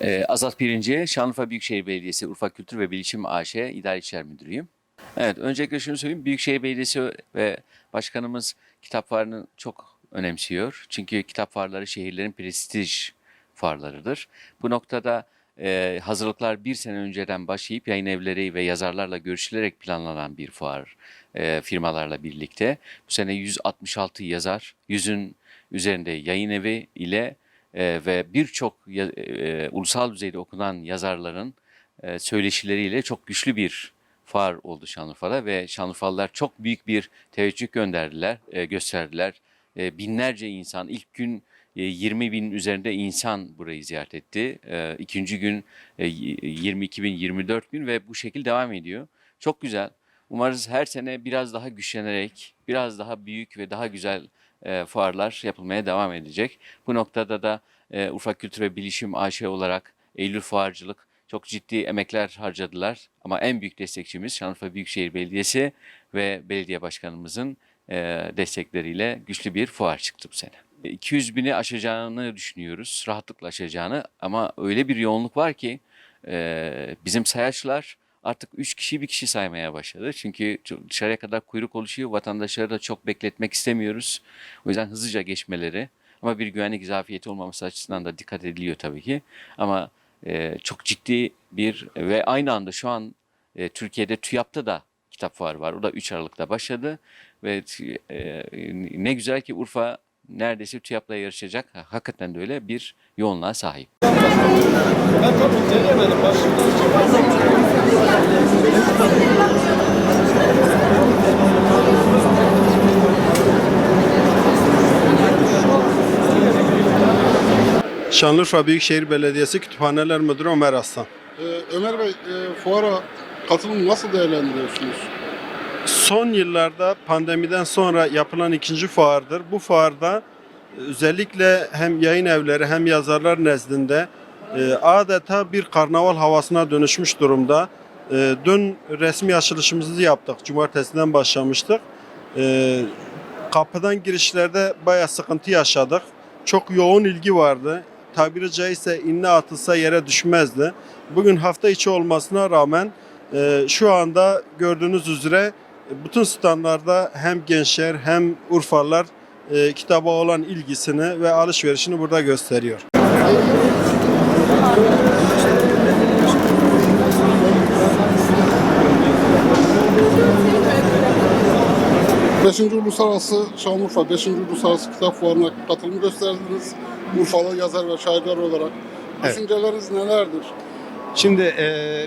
Ee, Azat Pirinci, Şanlıurfa Büyükşehir Belediyesi Urfa Kültür ve Bilişim AŞ İdari İşler Müdürüyüm. Evet, öncelikle şunu söyleyeyim. Büyükşehir Belediyesi ve Başkanımız kitap fuarını çok önemsiyor. Çünkü kitap fuarları şehirlerin prestij fuarlarıdır. Bu noktada e, hazırlıklar bir sene önceden başlayıp yayın evleri ve yazarlarla görüşülerek planlanan bir fuar e, firmalarla birlikte. Bu sene 166 yazar, 100'ün üzerinde yayın evi ile e, ve birçok ya- e, ulusal düzeyde okunan yazarların e, söyleşileriyle çok güçlü bir fuar oldu Şanlıurfa'da ve Şanlıurfalılar çok büyük bir teveccüh gönderdiler, e, gösterdiler. E, binlerce insan ilk gün e, 20 bin üzerinde insan burayı ziyaret etti. E, ikinci gün e, 22 bin, 24 bin ve bu şekil devam ediyor. Çok güzel. Umarız her sene biraz daha güçlenerek, biraz daha büyük ve daha güzel e, fuarlar yapılmaya devam edecek. Bu noktada da e, Urfa Kültür ve Bilişim AŞ olarak Eylül Fuarcılık çok ciddi emekler harcadılar. Ama en büyük destekçimiz Şanlıurfa Büyükşehir Belediyesi ve belediye başkanımızın e, destekleriyle güçlü bir fuar çıktı bu sene. E, 200 bini aşacağını düşünüyoruz, rahatlıkla aşacağını ama öyle bir yoğunluk var ki e, bizim sayaçlar artık 3 kişi bir kişi saymaya başladı. Çünkü dışarıya kadar kuyruk oluşuyor. Vatandaşları da çok bekletmek istemiyoruz. O yüzden hızlıca geçmeleri ama bir güvenlik zafiyeti olmaması açısından da dikkat ediliyor tabii ki. Ama e, çok ciddi bir ve aynı anda şu an e, Türkiye'de TÜYAP'ta da kitap fuarı var. O da 3 Aralık'ta başladı ve e, ne güzel ki Urfa neredeyse TÜYAP'la yarışacak. Hakikaten de öyle bir yoğunluğa sahip. Şanlıurfa Büyükşehir Belediyesi Kütüphaneler Müdürü Ömer Aslan. Ee, Ömer Bey, e, fuara katılımı nasıl değerlendiriyorsunuz? Son yıllarda pandemiden sonra yapılan ikinci fuardır. Bu fuarda e, özellikle hem yayın evleri hem yazarlar nezdinde e, adeta bir karnaval havasına dönüşmüş durumda. E, Dün resmi açılışımızı yaptık. Cumartesiden başlamıştık. Kapıdan girişlerde bayağı sıkıntı yaşadık. Çok yoğun ilgi vardı. Tabiri caizse inne atılsa yere düşmezdi. Bugün hafta içi olmasına rağmen şu anda gördüğünüz üzere bütün standlarda hem gençler hem Urfalılar e, kitaba olan ilgisini ve alışverişini burada gösteriyor. Beşinci Uluslararası Şanlıurfa 5. Uluslararası Kitap Fuarı'na katılım gösterdiniz. Urfalı yazar ve şairler olarak. Evet. Düşünceleriniz nelerdir? Şimdi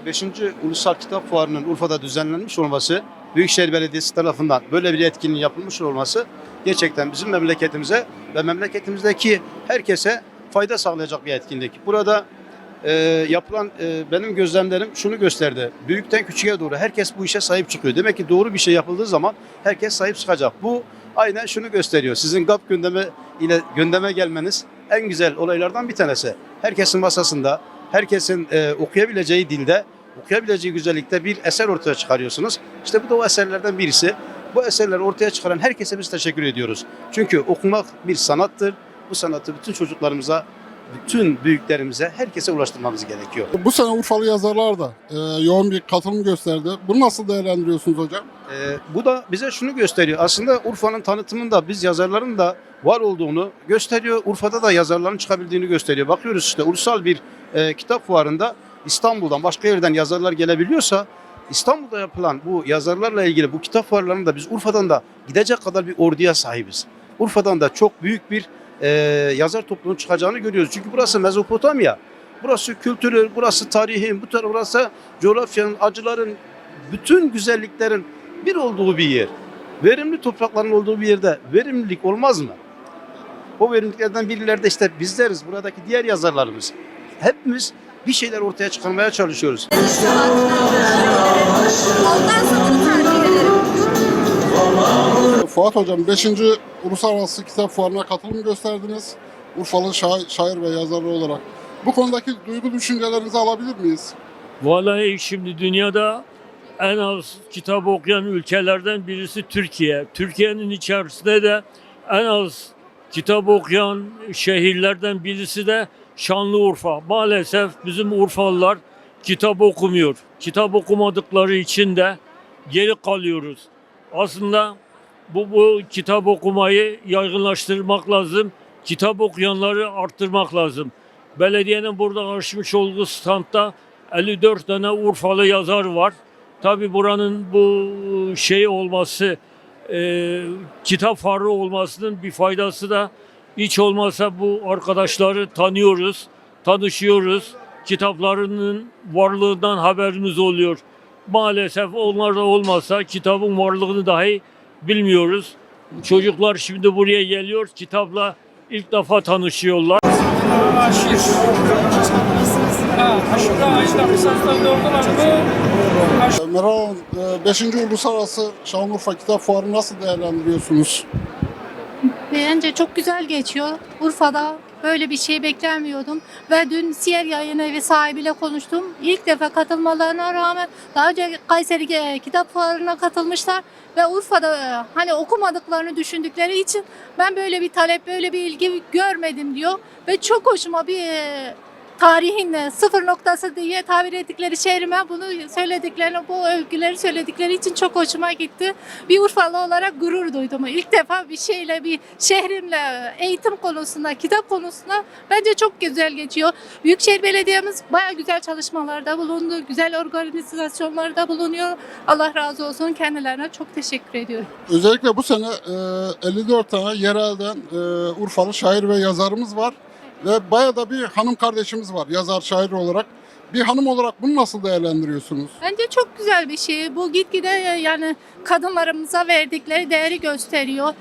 5. Ulusal Kitap Fuarı'nın Urfa'da düzenlenmiş olması, Büyükşehir Belediyesi tarafından böyle bir etkinliğin yapılmış olması gerçekten bizim memleketimize ve memleketimizdeki herkese fayda sağlayacak bir etkinlik. Burada e, yapılan e, benim gözlemlerim şunu gösterdi. Büyükten küçüğe doğru herkes bu işe sahip çıkıyor. Demek ki doğru bir şey yapıldığı zaman herkes sahip çıkacak. Bu aynen şunu gösteriyor. Sizin GAP gündeme ile gündeme gelmeniz en güzel olaylardan bir tanesi. Herkesin masasında, herkesin e, okuyabileceği dilde, okuyabileceği güzellikte bir eser ortaya çıkarıyorsunuz. İşte bu da o eserlerden birisi. Bu eserleri ortaya çıkaran herkese biz teşekkür ediyoruz. Çünkü okumak bir sanattır. Bu sanatı bütün çocuklarımıza, bütün büyüklerimize, herkese ulaştırmamız gerekiyor. Bu sene Urfalı yazarlar da e, yoğun bir katılım gösterdi. Bunu nasıl değerlendiriyorsunuz hocam? Ee, bu da bize şunu gösteriyor. Aslında Urfa'nın tanıtımında biz yazarların da var olduğunu gösteriyor. Urfa'da da yazarların çıkabildiğini gösteriyor. Bakıyoruz işte ulusal bir e, kitap fuarında İstanbul'dan başka yerden yazarlar gelebiliyorsa İstanbul'da yapılan bu yazarlarla ilgili bu kitap fuarlarında biz Urfa'dan da gidecek kadar bir orduya sahibiz. Urfa'dan da çok büyük bir e, yazar topluluğunun çıkacağını görüyoruz. Çünkü burası Mezopotamya. Burası kültürü, burası tarihin, bu taraf burası coğrafyanın, acıların, bütün güzelliklerin bir olduğu bir yer. Verimli toprakların olduğu bir yerde verimlilik olmaz mı? O verimliliklerden birileri de işte bizleriz, buradaki diğer yazarlarımız. Hepimiz bir şeyler ortaya çıkarmaya çalışıyoruz. Ondan sonra. Fuat Hocam 5. Uluslararası Kitap Fuarı'na katılım gösterdiniz. Urfalı şair, şair ve yazarı olarak. Bu konudaki duygu düşüncelerinizi alabilir miyiz? Vallahi şimdi dünyada en az kitap okuyan ülkelerden birisi Türkiye. Türkiye'nin içerisinde de en az kitap okuyan şehirlerden birisi de Şanlıurfa. Maalesef bizim Urfalılar kitap okumuyor. Kitap okumadıkları için de geri kalıyoruz. Aslında bu, bu kitap okumayı yaygınlaştırmak lazım. Kitap okuyanları arttırmak lazım. Belediyenin burada açmış olduğu standta 54 tane Urfalı yazar var. Tabi buranın bu şey olması, e, kitap farı olmasının bir faydası da hiç olmazsa bu arkadaşları tanıyoruz, tanışıyoruz. Kitaplarının varlığından haberimiz oluyor. Maalesef onlar da olmasa kitabın varlığını dahi bilmiyoruz. Çocuklar şimdi buraya geliyor, kitapla ilk defa tanışıyorlar. Meral Hanım, 5. Uluslararası Şanlıurfa Kitap Fuarı nasıl değerlendiriyorsunuz? Bence çok güzel geçiyor. Urfa'da böyle bir şey beklemiyordum. Ve dün Siyer Yayın Evi sahibiyle konuştum. İlk defa katılmalarına rağmen daha önce Kayseri e, Kitap Fuarı'na katılmışlar. Ve Urfa'da e, hani okumadıklarını düşündükleri için ben böyle bir talep, böyle bir ilgi görmedim diyor. Ve çok hoşuma bir e, tarihin e, sıfır noktası diye tabir ettikleri şehrime bunu söylediklerini, bu övgüleri söyledikleri için çok hoşuma gitti bir Urfalı olarak gurur duydum. İlk defa bir şeyle, bir şehrimle, eğitim konusunda, kitap konusunda bence çok güzel geçiyor. Büyükşehir Belediye'miz baya güzel çalışmalarda bulundu, güzel organizasyonlarda bulunuyor. Allah razı olsun kendilerine çok teşekkür ediyorum. Özellikle bu sene e, 54 tane yerelden e, Urfalı şair ve yazarımız var. Ve bayağı da bir hanım kardeşimiz var yazar şair olarak. Bir hanım olarak bunu nasıl değerlendiriyorsunuz? Bence çok güzel bir şey. Bu gitgide yani kadınlarımıza verdikleri değeri gösteriyor.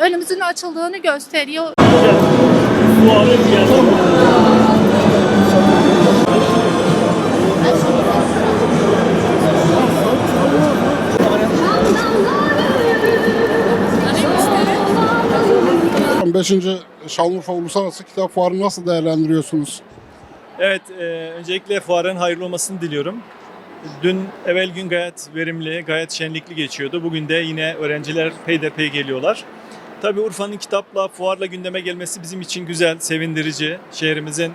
Önümüzün açıldığını gösteriyor. 5. Şanlıurfa Uluslararası Kitap Fuarı'nı nasıl değerlendiriyorsunuz? Evet, e, öncelikle fuarın hayırlı olmasını diliyorum. Dün evvel gün gayet verimli, gayet şenlikli geçiyordu. Bugün de yine öğrenciler peyderpey geliyorlar. Tabii Urfa'nın kitapla, fuarla gündeme gelmesi bizim için güzel, sevindirici. Şehrimizin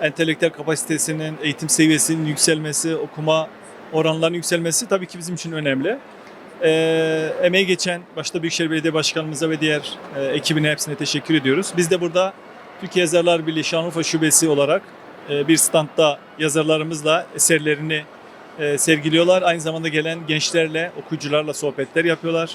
entelektüel kapasitesinin, eğitim seviyesinin yükselmesi, okuma oranlarının yükselmesi tabii ki bizim için önemli. Ee, emeği geçen başta Büyükşehir Belediye Başkanımıza ve diğer e, ekibine hepsine teşekkür ediyoruz. Biz de burada Türkiye Yazarlar Birliği Şanlıurfa Şubesi olarak e, bir standta yazarlarımızla eserlerini e, sergiliyorlar. Aynı zamanda gelen gençlerle, okuyucularla sohbetler yapıyorlar.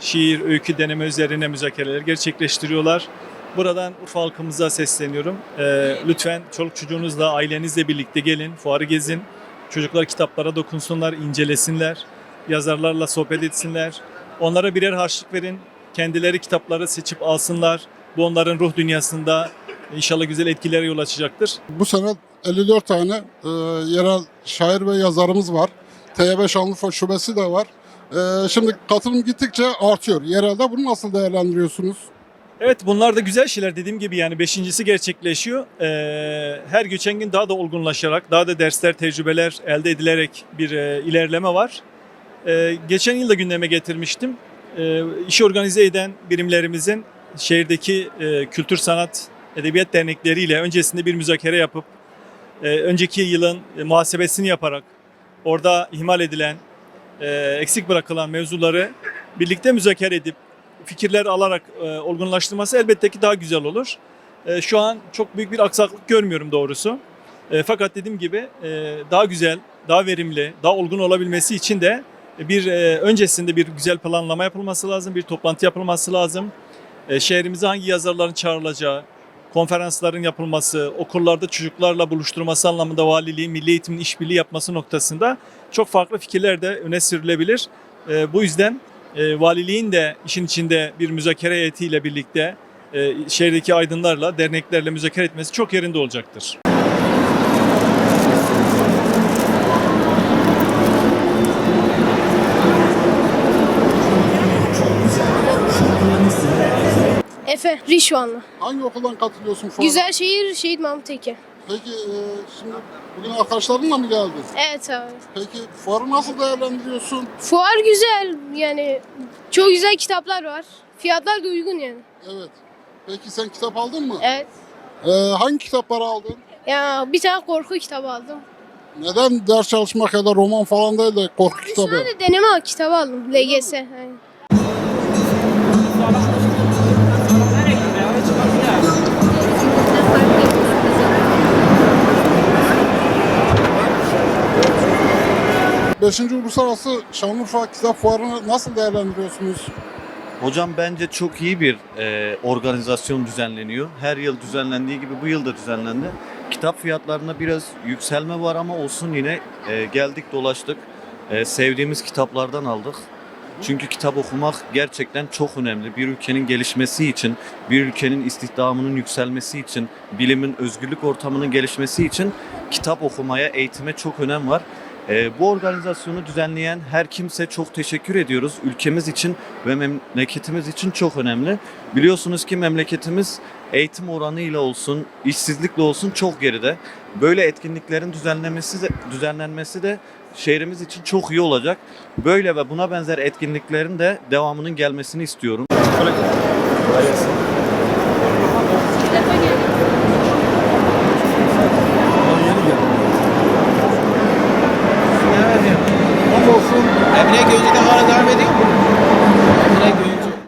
Şiir, öykü deneme üzerine müzakereler gerçekleştiriyorlar. Buradan Urfa halkımıza sesleniyorum. E, Lütfen çoluk çocuğunuzla, ailenizle birlikte gelin, fuarı gezin. Çocuklar kitaplara dokunsunlar, incelesinler. Yazarlarla sohbet etsinler. Onlara birer harçlık verin. Kendileri kitapları seçip alsınlar. Bu onların ruh dünyasında inşallah güzel etkilere yol açacaktır. Bu sene 54 tane e, yerel şair ve yazarımız var. TYB Şanlıurfa Şubesi de var. E, şimdi katılım gittikçe artıyor. Yerelde bunu nasıl değerlendiriyorsunuz? Evet bunlar da güzel şeyler dediğim gibi yani beşincisi gerçekleşiyor. Ee, her geçen gün daha da olgunlaşarak, daha da dersler, tecrübeler elde edilerek bir e, ilerleme var. Ee, geçen yıl da gündeme getirmiştim. Ee, işi organize eden birimlerimizin şehirdeki e, kültür sanat edebiyat dernekleriyle öncesinde bir müzakere yapıp e, önceki yılın e, muhasebesini yaparak orada ihmal edilen, e, eksik bırakılan mevzuları birlikte müzakere edip fikirler alarak e, olgunlaştırması elbette ki daha güzel olur. E, şu an çok büyük bir aksaklık görmüyorum doğrusu. E, fakat dediğim gibi e, daha güzel, daha verimli, daha olgun olabilmesi için de bir e, öncesinde bir güzel planlama yapılması lazım, bir toplantı yapılması lazım. E, şehrimize hangi yazarların çağrılacağı, konferansların yapılması, okullarda çocuklarla buluşturması anlamında valiliğin, milli eğitimin işbirliği yapması noktasında çok farklı fikirler de öne sürülebilir. E, bu yüzden e, valiliğin de işin içinde bir müzakere heyetiyle birlikte e, şehirdeki aydınlarla, derneklerle müzakere etmesi çok yerinde olacaktır. Efe, Rişvanlı. Hangi okuldan katılıyorsun fuara? Güzel şehir, Şehit Mahmut Eke. Peki e, şimdi bugün arkadaşlarınla mı geldin? Evet abi. Peki fuarı nasıl değerlendiriyorsun? Fuar güzel, yani çok güzel kitaplar var. Fiyatlar da uygun yani. Evet. Peki sen kitap aldın mı? Evet. E, hangi kitapları aldın? Ya bir tane korku kitabı aldım. Neden ders çalışmak ya da roman falan değil de korku kitabı? Sadece deneme kitabı aldım. LGS. Yani. Beşinci Uluslararası Şanlıurfa Kitap Fuarı'nı nasıl değerlendiriyorsunuz? Hocam bence çok iyi bir e, organizasyon düzenleniyor. Her yıl düzenlendiği gibi bu yıl da düzenlendi. Kitap fiyatlarında biraz yükselme var ama olsun yine e, geldik dolaştık. E, sevdiğimiz kitaplardan aldık. Çünkü kitap okumak gerçekten çok önemli. Bir ülkenin gelişmesi için, bir ülkenin istihdamının yükselmesi için, bilimin özgürlük ortamının gelişmesi için kitap okumaya, eğitime çok önem var. E, bu organizasyonu düzenleyen her kimse çok teşekkür ediyoruz. Ülkemiz için ve memleketimiz için çok önemli. Biliyorsunuz ki memleketimiz eğitim oranıyla olsun, işsizlikle olsun çok geride. Böyle etkinliklerin düzenlenmesi de, düzenlenmesi de şehrimiz için çok iyi olacak. Böyle ve buna benzer etkinliklerin de devamının gelmesini istiyorum. Kolay.